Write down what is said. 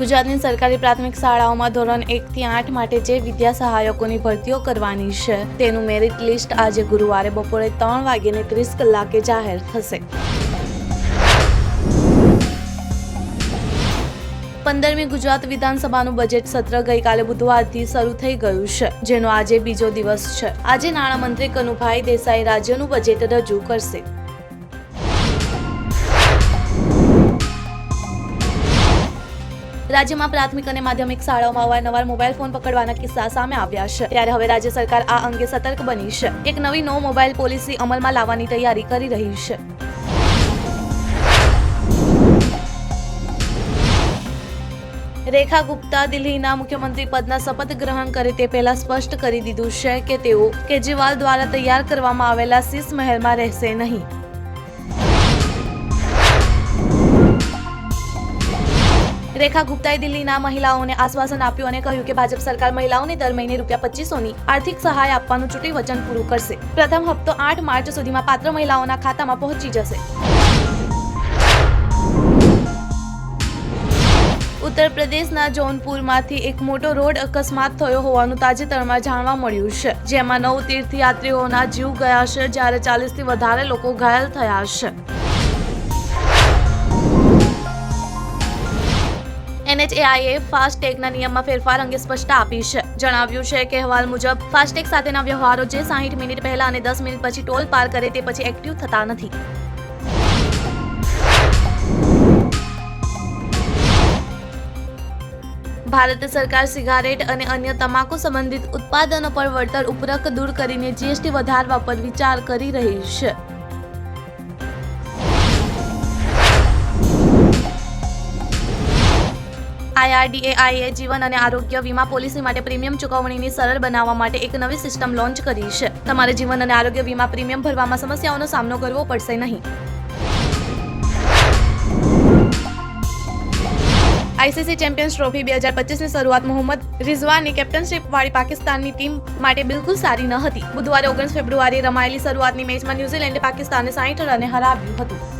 ગુજરાતની સરકારી પ્રાથમિક શાળાઓમાં ધોરણ એકથી આઠ માટે જે વિદ્યા સહાયકોની ભરતીઓ કરવાની છે, તેનું મેરિટ લિસ્ટ આજે ગુરુવારે બપોરે ત્રણ વાગ્યે ત્રીસ કલાકે જાહેર થશે. પંદરમી ગુજરાત વિધાનસભાનું બજેટ સત્ર ગઈકાલે બુધવારથી શરૂ થઈ ગયું છે, જેનો આજે બીજો દિવસ છે. આજે નાણામંત્રી કનુભાઈ દેસાઈ રાજ્યનું બજેટ રજૂ કરશે. રાજ્યમાં પ્રાથમિક અને માધ્યમિક શાળાઓમાં અવારનવાર મોબાઈલ ફોન પકડવાના કિસ્સા સામે આવ્યા છે. ત્યારે હવે રાજ્ય સરકાર આ અંગે સતર્ક બની છે. એક નવી નો મોબાઈલ પોલિસી અમલમાં લાવવાની તૈયારી કરી રહી છે. રેખા ગુપ્તા દિલ્હીના મુખ્યમંત્રી પદના શપથ ગ્રહણ કરે તે પહેલા સ્પષ્ટ કરી દીધું છે કે તેઓ કેજરીવાલ દ્વારા તૈયાર કરવામાં આવેલા શીશ મહેલમાં રહેશે નહીં. રેખા ગુપ્તાએ દિલ્હીના મહિલાઓને આશ્વાસન આપ્યું અને કહ્યું કે ભાજપ સરકાર મહિલાઓને દર મહિને રૂપિયા પચીસોની આર્થિક સહાય આપવાનું ચૂંટણી વચન પૂરું કરશે. પ્રથમ હપ્તો આઠ માર્ચ સુધીમાં પાત્ર મહિલાઓના ખાતામાં પહોંચી જશે. ઉત્તર પ્રદેશના જૌનપુરમાંથી એક મોટો રોડ અકસ્માત થયો હોવાનું તાજેતરમાં જાણવા મળ્યું છે, જેમાં નવ તીર્થયાત્રીઓના જીવ ગયા છે, જ્યારે ચાલીસથી વધારે લોકો ઘાયલ થયા છે. એનએચએઆઈએ ફાસ્ટેગના નિયમમાં ફેરફાર અંગે સ્પષ્ટતા આપી છે. જણાવ્યું છે કે અહેવાલ મુજબ ફાસ્ટેગ સાથેના વ્યવહારો જે સાહીઠ મિનિટ પહેલા અને દસ મિનિટ પછી ટોલ પાર કરે તે પછી એક્ટિવ થતા નથી. ભારત સરકાર સિગારેટ અને અન્ય તમાકુ સંબંધિત ઉત્પાદનો પર વળતર ઉપરક દૂર કરીને જીએસટી વધારવા પર વિચાર કરી રહી છે. આઈઆરડીએઆઈએ જીવન અને આરોગ્ય વીમા પોલિસી માટે પ્રીમિયમ ચૂકવણીની સરળ બનાવવા માટે એક નવી સિસ્ટમ લોન્ચ કરી છે. તમારે જીવન અને આરોગ્ય વીમા પ્રીમિયમ ભરવામાં સમસ્યાઓનો સામનો કરવો પડશે નહીં. આઈસીસી ચેમ્પિયન્સ ટ્રોફી બે હજાર પચીસની શરૂઆત મોહમ્મદ રિઝવાનની કેપ્ટનશીપવાળી પાકિસ્તાનની ટીમ માટે બિલકુલ સારી ન હતી. બુધવારે ઓગણીસ ફેબ્રુઆરીએ રમાયેલી શરૂઆતની મેચમાં ન્યૂઝીલેન્ડે પાકિસ્તાનને સાહીઠ રને હરાવ્યું હતું.